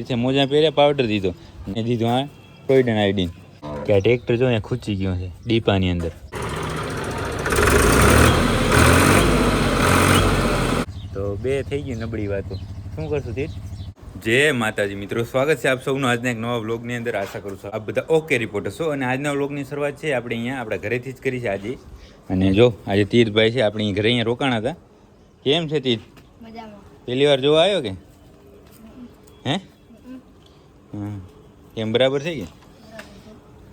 ઇથે મોજા પહેર્યા પાવડર દીધો. અને દીધો આ ટોયડન આઈડીન કે આ ટ્રેક્ટર જો અહીંયા ખૂચી ગયો છે ડીપાની અંદર. તો બે થઈ ગઈ નબળી વાતો. શું કરશું તે જય માતાજી મિત્રો. સ્વાગત છે આપ સૌનું આજના એક નવા વ્લોગની અંદર. આશા કરું છું આપ બધા ઓકે રિપોર્ટર છો. અને આજના વ્લોગની શરૂઆત છે આપણે અહીંયા આપણા ઘરેથી જ કરી છે આજે. અને જો આજે તીર્થભાઈ છે આપણે અહીં ઘરે અહીંયા રોકાણા હતા. કેમ છે તીર્થ પહેલી વાર જોવા આવ્યો કે? હે? કેમ બરાબર થઈ કે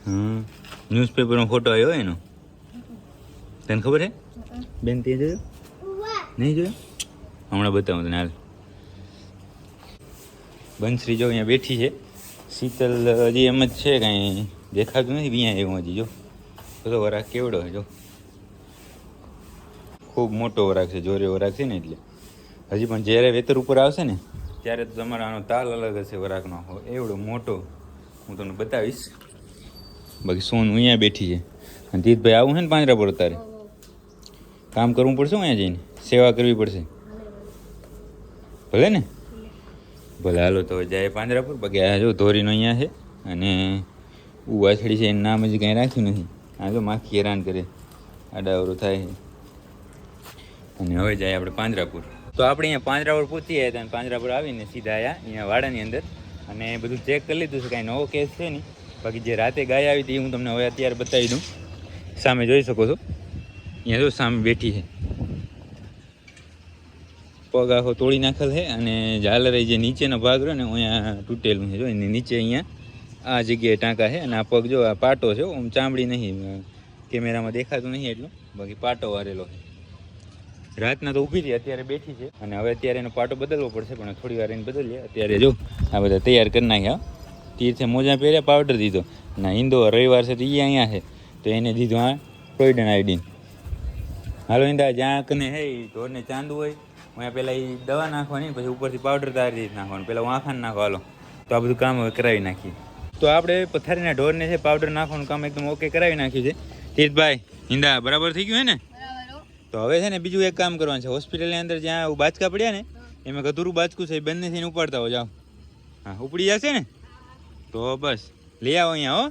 હમ. ન્યૂઝપેપરમાં ફોટો આવ્યો એનો? તને ખબર છે? બેન તે જોયો? નહીં જોયો? હમણાં બતાવું તને હાલ. બંશ્રી જો અહીંયા બેઠી છે. શીતલ હજી એમ જ છે કાંઈ દેખાતું નથી અહીંયા એવું હજી જો. બધો વરાક કેવડો જો. ખૂબ મોટો વરાક છે જોરે વરાક છે ને એટલે. હજી પણ જ્યારે વેતર ઉપર આવશે ને ત્યારે તો તમારો આનો તાલ અલગ હશે વરાકનો. એવડો મોટો. હું તમને બતાવીશ. બાકી સોનું અહીંયા બેઠી છે. અને જીતભાઈ આવું છે ને પાંજરા પર તારે કામ કરવું પડશે અહીંયા જઈને? સેવા કરવી પડશે? ભલે ને? ભલે, હાલો, તો જાય પાંજરા પર. બાકી આ જો ધોરીનો અહીંયા છે અને ઉવાછડી છે, એનું નામ હજી કાંઈ રાખ્યું નથી. આ જો માખી હેરાન કરે. આડાવરું થાય. અને હવે જાય આપણે પાંજરાપુર તો આપણે અહીંયા પાંજરાપુર પહોંચી આવ્યા હતા અને પાંજરાપુર આવીને સીધા આવ્યા અહીંયા વાડાની અંદર. અને બધું ચેક કરી લીધું છે, કાંઈ નવો કેસ છે નહીં. બાકી જે રાતે ગાય આવી હતી હું તમને હવે અત્યારે બતાવી દઉં. સામે જોઈ શકો છો. અહીંયા જો સામે બેઠી છે. પગ આખો તોડી નાખેલ છે અને ઝાલર જે નીચેનો ભાગ રહ્યો ને અહીંયા તૂટેલું છે જો. એની નીચે અહીંયા આ જગ્યાએ ટાંકા છે અને આ પગ જો આ પાટો છે આમ ચામડી નહીં, કેમેરામાં દેખાતું નહીં એટલું. બાકી પાટો વારેલો છે. રાતના તો ઊભી રહી, અત્યારે બેઠી છે. અને હવે અત્યારે એનો પાટો બદલવો પડશે, પણ થોડી વાર એને બદલીએ. અત્યારે જો, આ બધા તૈયાર કરી નાખ્યા તીર્થે મોજા પહેર્યા પાવડર દીધો. ના ઈંદો રવિવાર છે તો એ અહીંયા છે. તો એને દીધું આ ટોયડન આઈડીન હાલો, ઈંડા જ્યાં કને હે ઢોરને ચાંદુ હોય. અહીંયા પહેલાં એ દવા નાખવાની, પછી ઉપરથી પાવડર તારી રીતે નાખવાનું. પહેલાં વાંખાને નાખો, હાલો. તો આ બધું કામ હવે કરાવી નાખીએ. તો આપણે પથારીના ઢોરને છે પાવડર નાખવાનું કામ એકદમ ઓકે કરાવી નાખ્યું છે. તીર્થભાઈ, ઈંડા, બરાબર થઈ ગયું હે ને. તો હવે છે ને બીજું એક કામ કરવાનું છે. હોસ્પિટલની અંદર જ્યાં બાચકા પડ્યા ને, એમાં ગધુરું બાચકું છે, એ બંને થઈને ઉપાડતા હો, જાઓ. હા, ઉપડી જશે ને? તો બસ, લઈ આવો અહીંયા, હો.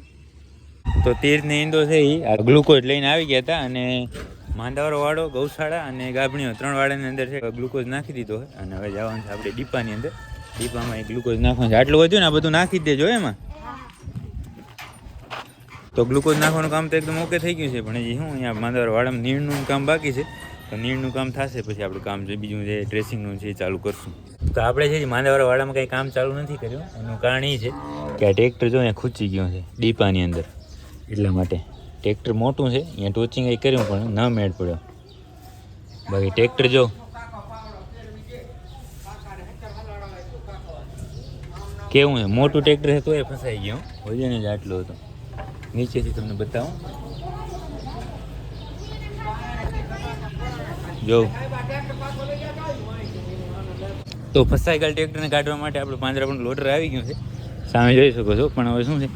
તો તીર્થને ઈંદો છે એ ગ્લુકોઝ લઈને આવી ગયા હતા અને માંદાવાળો વાળો, ગૌશાળા અને ગાભણીઓ, ત્રણ વાળાની અંદર છે, ગ્લુકોઝ નાખી દીધો અને હવે જવાનું છે આપણે ડીપાની અંદર. ડીપામાં એ ગ્લુકોઝ નાખવાનું છે. આટલું વધ્યું ને આ બધું નાખી દેજો એમાં. તો ગ્લુકોઝ નાખવાનું કામ તો એકદમ ઓકે થઈ ગયું છે, પણ હજી શું, અહીંયા માંદાવાર વાડામાં નીણનું કામ બાકી છે. તો નીણનું કામ થશે, પછી આપણે કામ જે બીજું જે ડ્રેસિંગનું છે એ ચાલુ કરશું. તો આપણે છે માંદાવાળા વાડામાં કંઈ કામ ચાલુ નથી કર્યું. એનું કારણ એ છે કે આ ટ્રેક્ટર જો અહીંયા ખૂચી ગયો છે, ડીપાની અંદર. એટલા માટે. ટ્રેક્ટર મોટું છે, અહીંયા ટોચિંગ એ કર્યું, પણ ન મેળ પડ્યો. બાકી ટ્રેક્ટર જો. કેવું છે? મોટું ટ્રેક્ટર છે તો એ ફસાઈ ગયો. વજન જ આટલું હતું. નીચેથી તમને બતાવું. જો. તો ફસાઈ ગયેલ ટ્રેક્ટરને કાઢવા માટે આપણે પાંજરા પણ લોટર આવી ગયું છે. સામે જોઈ શકો છો, પણ હવે શું છે?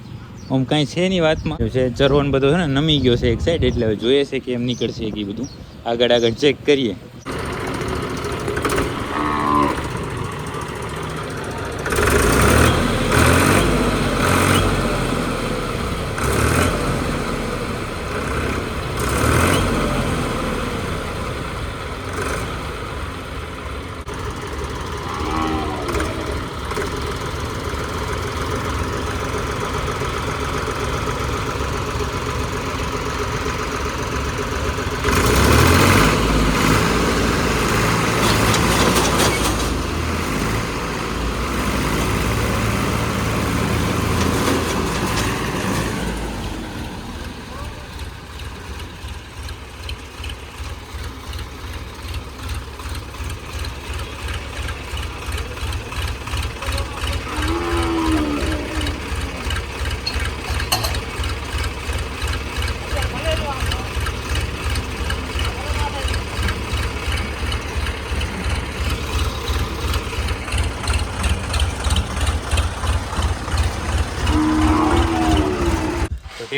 આમ કાંઈ છે નહીં વાતમાં. છે ચરવણ બધો છે ને નમી ગયો છે એક સાઈડ એટલે હવે જોઈએ છે કે એમ નીકળશે કે બધું. આગળ આગળ ચેક કરીએ.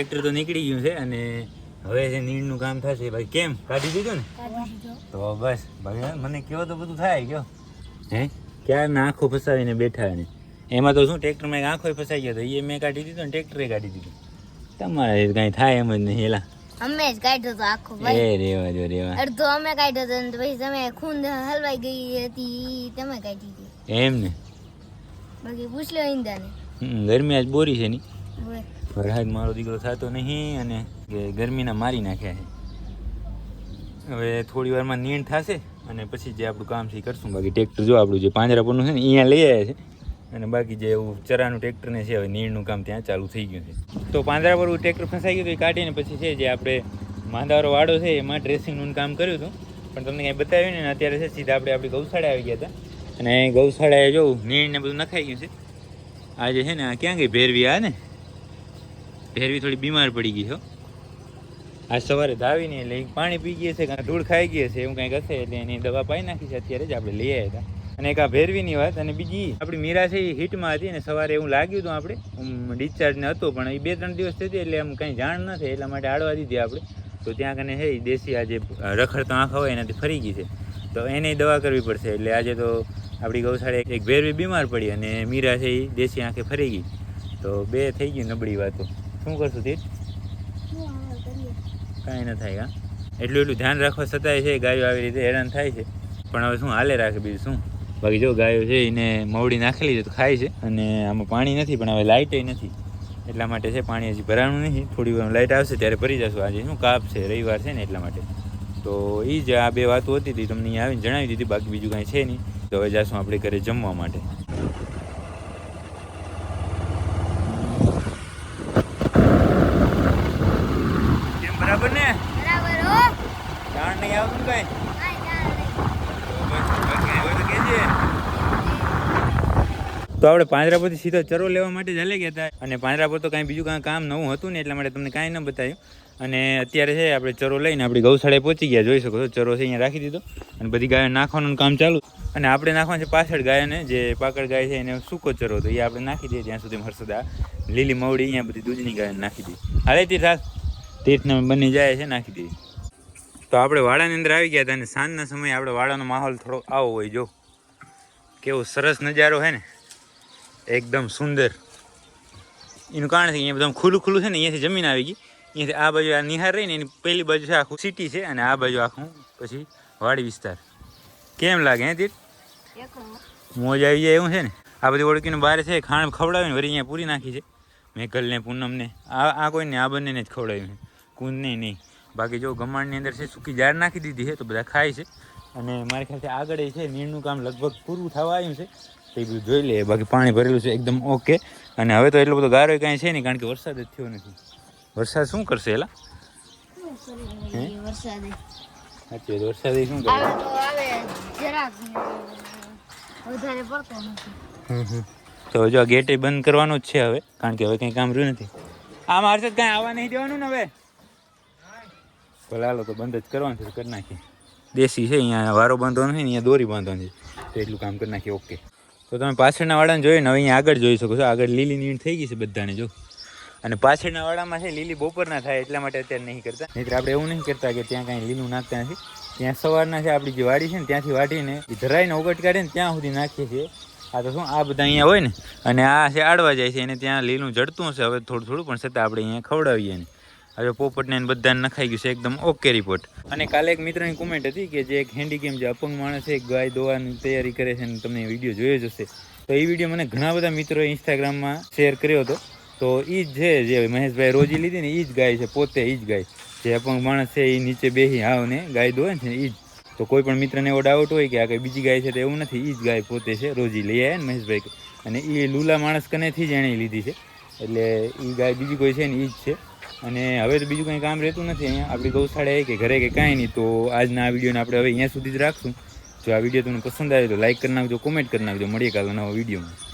ટ્રેક્ટર તો નીકળી ગયું છે અને હવે જે નીણનું કામ થશે ભાઈ કેમ? કાઢી દીધું ને? તો બસ ભાઈ મને કેવો તો બધું થાય કયો? હે? ક્યાં આંખો ફસાવીને બેઠા ને એમાં તો શું ટ્રેક્ટરમાં એક આંખો ફસાઈ ગયો હતો એ મેં કાઢી દીધો ને ટ્રેક્ટરે કાઢી દીધું. તમારે કાંઈ થાય એમ જ નહીં એલા અમે જ કાઢ્યો તો આખો એ રેવા જો રેવા. અડધો અમે કાઢ્યો તો ને પછી તમે ખૂન હલવાઈ ગઈ હતી તમે કાઢી હતી એમ ને બાકી પૂછ લો ઈંદાને હમ, ગરમી આજ બોરી છે ની. વરસાદ મારો દીકરો થતો નહીં અને ગરમીના મારી નાખ્યા છે. હવે થોડી વારમાં નીણ થશે અને પછી જે આપણું કામ છે એ કરશું. બાકી ટ્રેક્ટર જો આપણું જે પાંજરાપુરનું છે ને અહીંયા લઈ આવ્યા છે. અને બાકી જે એવું ચરાનું ટ્રેક્ટર ને છે, હવે નીણનું કામ ત્યાં ચાલુ થઈ ગયું છે. તો પાંજરાપુર ટ્રેક્ટર ફસાઈ ગયું તો એ કાઢીને પછી છે, જે આપણે માંદાવાળો વાડો છે, એમાં ડ્રેસિંગનું કામ કર્યું હતું. પણ તમને કંઈ બતાવ્યું ને, અત્યારે છે, સીધા આપણે આપણી ગૌશાળા આવી ગયા હતા. અને ગૌશાળાએ જોઉં નીણ ને બધું નખાઈ ગયું છે. આજે છે ને ક્યાં ગઈ ભેરવી, આ ને? ભેરવી થોડી બીમાર પડી ગઈ છો આજ સવારે ધાવીને એટલે પાણી પી ગઈ છે કાં ધૂળ ખાઈ ગઈ છે, એવું કંઈક હશે એટલે એની દવા પાઈ નાખી છે, અત્યારે જ આપણે લઈ આવ્યા હતા. અને એક આ ભેરવીની વાત અને બીજી આપણી મીરા છે એ હિટમાં હતી અને સવારે એવું લાગ્યું હતું આપણે ડિસ્ચાર્જને હતો, પણ એ બે ત્રણ દિવસ થતી એટલે આમ કંઈ જાણ ન થઈ, એટલા માટે આડવા દીધી આપણે. તો ત્યાં કને છે દેશી આજે રખડતો આંખ હોય એનાથી ફરી ગઈ છે. તો એને દવા કરવી પડશે, એટલે આજે તો આપણી ગૌશાળા એક ભેરવી બીમાર પડી અને મીરા છે એ દેશી આંખે ફરી ગઈ. તો બે થઈ ગઈ નબળી વાતો. શું કરશું તીર કાંઈ ન થાય હા. એટલું એટલું ધ્યાન રાખવા છતાંય છે ગાયો આવી રીતે હેરાન થાય છે. પણ હવે શું હાલે રાખે બીજું શું? બાકી જો ગાયો છે એને મવડી નાખેલી છે તો ખાય છે. અને આમાં પાણી નથી પણ હવે લાઇટે નથી. એટલા માટે છે પાણી હજી ભરાણું નથી. થોડી વાર લાઇટ આવશે ત્યારે ભરી જશું. આજે શું કાપ છે રવિવાર છે ને એટલા માટે. તો એ જ આ બે વાતો હતી હતી તમને આવીને જણાવી દીધી બાકી બીજું કાંઈ છે નહીં. તો હવે જશું આપણે ઘરે જમવા માટે કેમ બરાબર ને બરાબર હો જાણ નહીં આવતું કાંઈ. તો આપણે પાંજરાપોરથી સીધો ચરો લેવા માટે હાલે ગયા હતા. અને પાંજરાપોર તો કાંઈ બીજું કાંઈ કામ નવું હતું ને, એટલા માટે તમને કાંઈ ન બતાવ્યું. અને અત્યારે છે, આપણે ચરો લઈને આપણી ગૌશાળાએ પહોંચી ગયા, જોઈ શકો છો, ચરો છે, અહીંયા રાખી દીધો. અને બધી ગાયો નાખવાનું કામ ચાલુ. અને આપણે નાખવાનું છે પાછળ ગાયને, જે પાકડ ગાય છે, એને સૂકો ચરો તો એ આપણે નાખી દઈએ, ત્યાં સુધી હર્ષદા લીલી મવડી અહીંયા બધી દૂધની ગાય નાખી દઈએ. હાલે તીર્થ? તીર્થને બની જાય છે, નાખી દઈએ. તો આપણે વાડાની અંદર આવી ગયા હતા અને સાંજના સમયે આપણે વાડાનો માહોલ થોડો આવો હોય, જો. કેવો સરસ નજારો છે ને. એકદમ સુંદર. એનું કારણ છે અહીંયા બધા ખુલ્લું ખુલ્લું છે ને, અહીંયાથી જમીન આવી ગઈ. અહીંયાથી આ બાજુ આ નિહાર રહીને એની પહેલી બાજુ છે આખું સિટી છે અને આ બાજુ આખું પછી વાડી વિસ્તાર. કેમ લાગે હે તીર? મોજ આવી જાય એવું છે ને. આ બધી ઓળખીને બહાર છે, ખાણ ખવડાવીને વળી અહીંયા પૂરી નાખી છે. મેઘલને પૂનમને. આ આ કોઈને, આ બંનેને જ ખવડાવ્યું કુંદને નહીં. બાકી જો ગમાણની અંદર છે સૂકી જાર નાખી દીધી છે તો બધા ખાય છે. અને મારા ખ્યાલથી આગળ છે નીરનું કામ લગભગ પૂરું થવા આવ્યું છે. તો એ બધું જોઈ લઈએ બાકી પાણી ભરેલું છે એકદમ ઓકે. અને હવે તો એટલો બધો ગારો કાંઈ છે નહીં કારણ કે વરસાદ જ થયો નથી. વરસાદ શું કરશે એલા? હે? સાચી વરસાદ શું કરે? વધારે પડતો નથી. તો જો ગેટ બંધ કરવાનું જ છે હવે કારણ કે હવે કંઈ કામ રહ્યું નથી. આ મારશે કાંઈ આવવા નહીં દેવાનું ને હવે? ભલે હાલો તો બંધ જ કરવાનું છે કરી નાખીએ. દેશી છે અહીંયા વારો બાંધવાનો છે ને અહીંયા દોરી બાંધવાની છે. તો એટલું કામ કરી નાખીએ ઓકે. તો તમે પાછળના વાળાને જોઈ ને હવે અહીંયા આગળ જોઈ શકો છો. આગળ લીલી નીણ થઈ ગઈ છે બધાને જો. અને પાછળના વાળામાં છે લીલી બપોરના થાય એટલા માટે અત્યારે નહીં કરતા. નહીં આપણે એવું નહીં કરતા કે ત્યાં કાંઈ લીલું નાખતા નથી. ત્યાં સવારના છે આપણી જે વાડી છે ને ત્યાંથી વાટીને એ ધરાઈને ઓગટ કાઢીને ત્યાં સુધી નાખીએ છીએ. આ તો શું આ બધા અહીંયા હોય ને? અને આ છે આડવા જાય છે એને ત્યાં લીલું જડતું હશે હવે થોડું થોડું પણ છતાં આપણે અહીંયા ખવડાવીએ ને. હવે પોપટને બધાને નખાઈ ગયું છે, એકદમ ઓકે રિપોર્ટ અને કાલે એક મિત્રની કોમેન્ટ હતી કે જે એક હેન્ડીકેમ જે અપંગ માણસ છે ગાય દોવાની તૈયારી કરે છે અને તમને વીડિયો જોયો જ હશે. તો એ વીડિયો મને ઘણા બધા મિત્રોએ ઇન્સ્ટાગ્રામમાં શેર કર્યો હતો. તો એ જ છે જે મહેશભાઈ રોજી લીધી ને એ જ ગાય છે, પોતે એ જ ગાય. જે અપંગ માણસ છે એ નીચે બેસી હાવ ને ગાય દોવે છે એ જ. તો કોઈ પણ મિત્રને એવો ડાઉટ હોય કે આ કંઈ બીજી ગાય છે તો એવું નથી એ જ ગાય પોતે છે, રોજી લઈ આવ્યા ને મહેશભાઈ અને એ લુલા માણસ કનેથી જ એણે લીધી છે. એટલે એ ગાય બીજી કોઈ છે ને એ જ છે. અને હવે તો બીજું કંઈ કામ રહેતું નથી અહીંયા. આપણી ગૌશાળાએ કે ઘરે કે કાંઈ નહીં. તો આજના આ વિડીયોને આપણે હવે અહીંયા સુધી જ રાખશું. જો આ વીડિયો તમને પસંદ આવે તો લાઈક કરી નાખજો કોમેન્ટ કરી નાખજો. મળીએ કાલે નવા વિડીયોમાં.